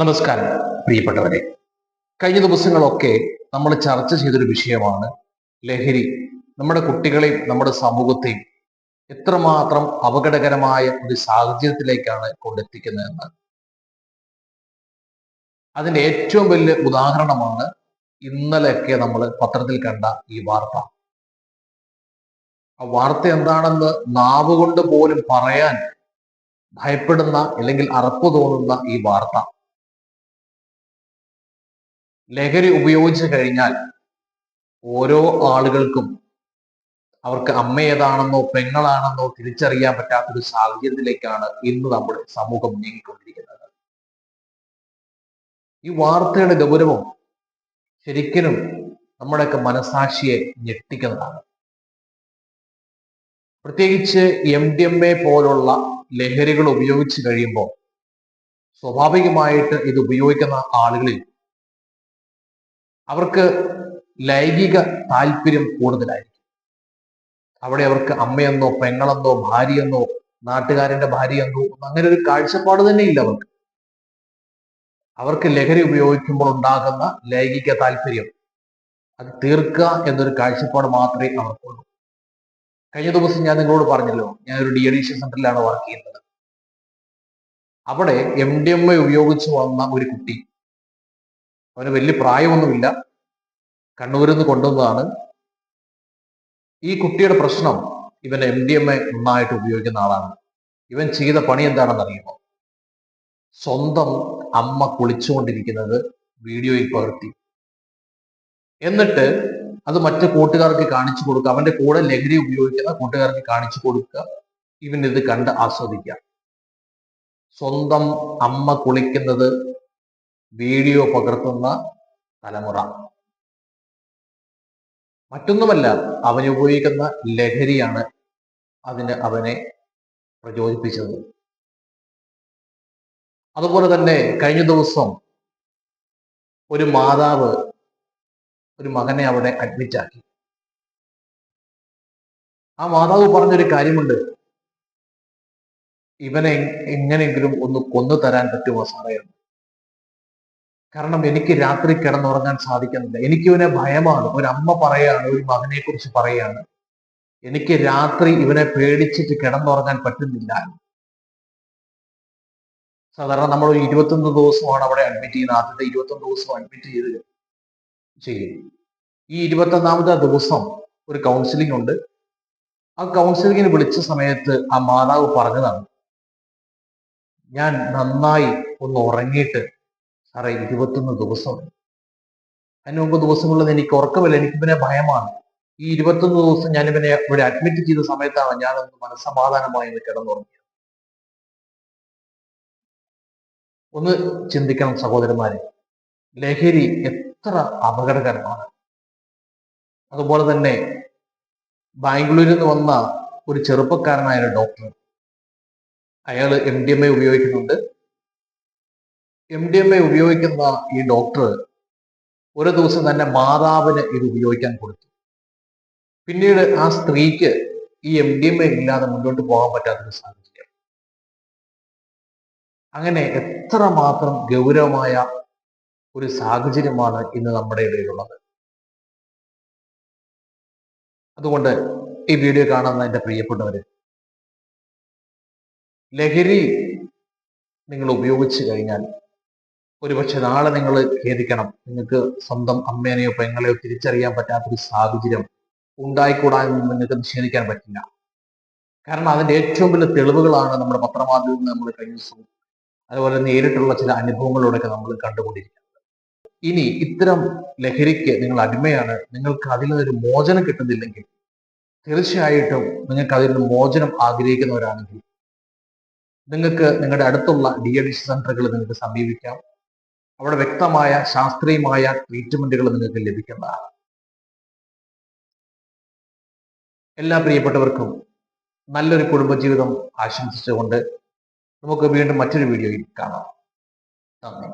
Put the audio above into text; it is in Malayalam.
നമസ്കാരം പ്രിയപ്പെട്ടവരെ. കഴിഞ്ഞ ദിവസങ്ങളൊക്കെ നമ്മൾ ചർച്ച ചെയ്തൊരു വിഷയമാണ് ലഹരി. നമ്മുടെ കുട്ടികളെയും നമ്മുടെ സമൂഹത്തെയും എത്രമാത്രം അപകടകരമായ ഒരു സാഹചര്യത്തിലേക്കാണ് കൊണ്ടെത്തിക്കുന്നതെന്ന്. അതിന്റെ ഏറ്റവും വലിയ ഉദാഹരണമാണ് ഇന്നലെയൊക്കെ നമ്മൾ പത്രത്തിൽ കണ്ട ഈ വാർത്ത. ആ വാർത്ത എന്താണെന്ന് നാവുകൊണ്ട് പോലും പറയാൻ ഭയപ്പെടുന്ന അല്ലെങ്കിൽ അറപ്പ് തോന്നുന്ന ഈ വാർത്ത. ലഹരി ഉപയോഗിച്ചു കഴിഞ്ഞാൽ ഓരോ ആളുകൾക്കും അവർക്ക് അമ്മ ഏതാണെന്നോ പെങ്ങളാണെന്നോ തിരിച്ചറിയാൻ പറ്റാത്തൊരു സാഹചര്യത്തിലേക്കാണ് ഇന്ന് നമ്മുടെ സമൂഹം നീങ്ങിക്കൊണ്ടിരിക്കുന്നത്. ഈ വാർത്തയുടെ ഗൗരവം ശരിക്കും നമ്മുടെയൊക്കെ മനസാക്ഷിയെ ഞെട്ടിക്കുന്നതാണ്. പ്രത്യേകിച്ച് എം ഡി എം എ പോലുള്ള ലഹരികൾ ഉപയോഗിച്ച് കഴിയുമ്പോൾ സ്വാഭാവികമായിട്ട് ഇത് ഉപയോഗിക്കുന്ന ആളുകളിൽ അവർക്ക് ലൈംഗിക താല്പര്യം കൂടുതലായിരിക്കും. അവിടെ അവർക്ക് അമ്മയെന്നോ പെങ്ങളെന്നോ ഭാര്യയെന്നോ നാട്ടുകാരന്റെ ഭാര്യയെന്നോ അങ്ങനെ ഒരു കാഴ്ചപ്പാട് തന്നെ ഇല്ല അവർക്ക്. അവർക്ക് ലഹരി ഉപയോഗിക്കുമ്പോൾ ഉണ്ടാകുന്ന ലൈംഗിക താല്പര്യം അത് തീർക്കുക എന്നൊരു കാഴ്ചപ്പാട് മാത്രമേ അവർക്കുള്ളൂ. കഴിഞ്ഞ ദിവസം ഞാൻ നിങ്ങളോട് പറഞ്ഞല്ലോ ഞാൻ ഒരു ഡി അഡീഷൻ സെന്ററിലാണ് വർക്ക് ചെയ്യുന്നത്. അവിടെ എം ഡി എം എ ഉപയോഗിച്ച് വന്ന ഒരു കുട്ടി. അവന് വലിയ പ്രായമൊന്നുമില്ല. കണ്ണൂരിൽ നിന്ന് കൊണ്ടുവന്നതാണ്. ഈ കുട്ടിയുടെ പ്രശ്നം ഇവൻ എം ഡി എം എ നന്നായിട്ട് ഉപയോഗിക്കുന്ന ആളാണ്. ഇവൻ ചെയ്ത പണി എന്താണെന്ന് അറിയുമോ? സ്വന്തം അമ്മ കുളിച്ചുകൊണ്ടിരിക്കുന്നത് വീഡിയോയിൽ പകർത്തി. എന്നിട്ട് അത് മറ്റു കൂട്ടുകാർക്ക് കാണിച്ചു കൊടുക്കുക. അവന്റെ കൂടെ ലഹരി ഉപയോഗിക്കുന്ന കൂട്ടുകാർക്ക് കാണിച്ചു കൊടുക്കുക. ഇവൻ ഇത് കണ്ട് ആസ്വദിക്കുക. സ്വന്തം അമ്മ കുളിക്കുന്നത് വീഡിയോ പകർത്തുന്ന തലമുറ. മറ്റൊന്നുമല്ല അവൻ ഉപയോഗിക്കുന്ന ലഹരിയാണ് അതിന് അവനെ പ്രചോദിപ്പിച്ചത്. അതുപോലെ തന്നെ കഴിഞ്ഞ ദിവസം ഒരു മാതാവ് ഒരു മകനെ അവിടെ അഡ്മിറ്റാക്കി ആ മാതാവ് പറഞ്ഞൊരു കാര്യമുണ്ട്. ഇവനെ എങ്ങനെയെങ്കിലും ഒന്ന് കൊന്നു തരാൻ പറ്റുമോ സാറേ. കാരണം എനിക്ക് രാത്രി കിടന്നുറങ്ങാൻ സാധിക്കുന്നില്ല. എനിക്ക് ഇവനെ ഭയമാണ്. ഒരു അമ്മ പറയാണ് ഒരു മകനെ കുറിച്ച് പറയാണ്. എനിക്ക് രാത്രി ഇവനെ പേടിച്ചിട്ട് കിടന്നുറങ്ങാൻ പറ്റുന്നില്ല. സാധാരണ നമ്മൾ ഇരുപത്തൊന്ന് ദിവസമാണ് അവിടെ അഡ്മിറ്റ് ചെയ്യുന്നത്. ആദ്യത്തെ ഇരുപത്തൊന്ന് ദിവസം അഡ്മിറ്റ് ചെയ്ത് ചെയ്യും. ഈ ഇരുപത്തൊന്നാമത്തെ ദിവസം ഒരു കൗൺസിലിംഗ് ഉണ്ട്. ആ കൗൺസിലിങ്ങിന് വിളിച്ച സമയത്ത് ആ മാതാവ് പറഞ്ഞതാണ് ഞാൻ നന്നായി ഒന്ന് ഉറങ്ങിയിട്ട് സാറേ ഇരുപത്തൊന്ന് ദിവസം. അതിന് മുമ്പ് ദിവസങ്ങളിൽ എനിക്ക് ഉറക്കമില്ല എനിക്ക് ഇവനെ ഭയമാണ്. ഈ ഇരുപത്തൊന്ന് ദിവസം ഞാൻ ഇവനെ ഇവിടെ അഡ്മിറ്റ് ചെയ്ത സമയത്താണ് ഞാൻ ഒന്ന് മനസ്സമാധാനമായി ഒന്ന് കിടന്നുറങ്ങിയത്. ഒന്ന് ചിന്തിക്കണം സഹോദരന്മാരെ ലഹരി എത്ര അപകടകരമാണ്. അതുപോലെ തന്നെ ബാംഗ്ലൂരിൽ നിന്ന് വന്ന ഒരു ചെറുപ്പക്കാരനായ ഡോക്ടർ അയാൾ എം ഡി എം എ ഉപയോഗിക്കുന്നുണ്ട്. എം ഡി എം എ ഉപയോഗിക്കുന്ന ഈ ഡോക്ടർ ഒരു ദിവസം തന്നെ മാതാവിന് ഇത് ഉപയോഗിക്കാൻ കൊടുത്തു. പിന്നീട് ആ സ്ത്രീക്ക് ഈ എം ഡി എം എ ഇല്ലാതെ മുന്നോട്ട് പോകാൻ പറ്റാത്തൊരു സാഹചര്യം. അങ്ങനെ എത്ര മാത്രം ഗൗരവമായ ഒരു സാഹചര്യമാണ് ഇന്ന് നമ്മുടെ ഇടയിലുള്ളത്. അതുകൊണ്ട് ഈ വീഡിയോ കാണുന്ന എന്റെ പ്രിയപ്പെട്ടവര് ലഹരി നിങ്ങൾ ഉപയോഗിച്ചു കഴിഞ്ഞാൽ ഒരുപക്ഷെ നാളെ നിങ്ങൾ ഖേദിക്കണം. നിങ്ങൾക്ക് സ്വന്തം അമ്മേനെയോ പെങ്ങളെയോ തിരിച്ചറിയാൻ പറ്റാത്തൊരു സാഹചര്യം ഉണ്ടായിക്കൂടാ എന്ന് നിങ്ങൾക്ക് നിഷേധിക്കാൻ പറ്റില്ല. കാരണം അതിന്റെ ഏറ്റവും വലിയ തെളിവുകളാണ് നമ്മുടെ പത്രമാധ്യമങ്ങളിൽ നമ്മൾ കഴിഞ്ഞ ദിവസം അതുപോലെ നേരിട്ടുള്ള ചില അനുഭവങ്ങളിലൂടെയൊക്കെ നമ്മൾ കണ്ടുകൊണ്ടിരിക്കുന്നത്. ഇനി ഇത്തരം ലഹരിക്ക് നിങ്ങൾ അടിമയാണ്. നിങ്ങൾക്ക് അതിൽ നിന്നൊരു മോചനം കിട്ടുന്നില്ലെങ്കിൽ തീർച്ചയായിട്ടും നിങ്ങൾക്ക് അതിൽ നിന്ന് മോചനം ആഗ്രഹിക്കുന്നവരാണെങ്കിൽ നിങ്ങൾക്ക് നിങ്ങളുടെ അടുത്തുള്ള ഡി അഡിഷൻ സെന്ററുകൾ നിങ്ങൾക്ക് സമീപിക്കാം. അവിടെ വ്യക്തമായ ശാസ്ത്രീയമായ ട്രീറ്റ്മെന്റുകൾ നിങ്ങൾക്ക് ലഭിക്കുന്നതാണ്. എല്ലാ പ്രിയപ്പെട്ടവർക്കും നല്ലൊരു കുടുംബജീവിതം ആശംസിച്ചുകൊണ്ട് നമുക്ക് വീണ്ടും മറ്റൊരു വീഡിയോയിൽ കാണാം. നന്ദി.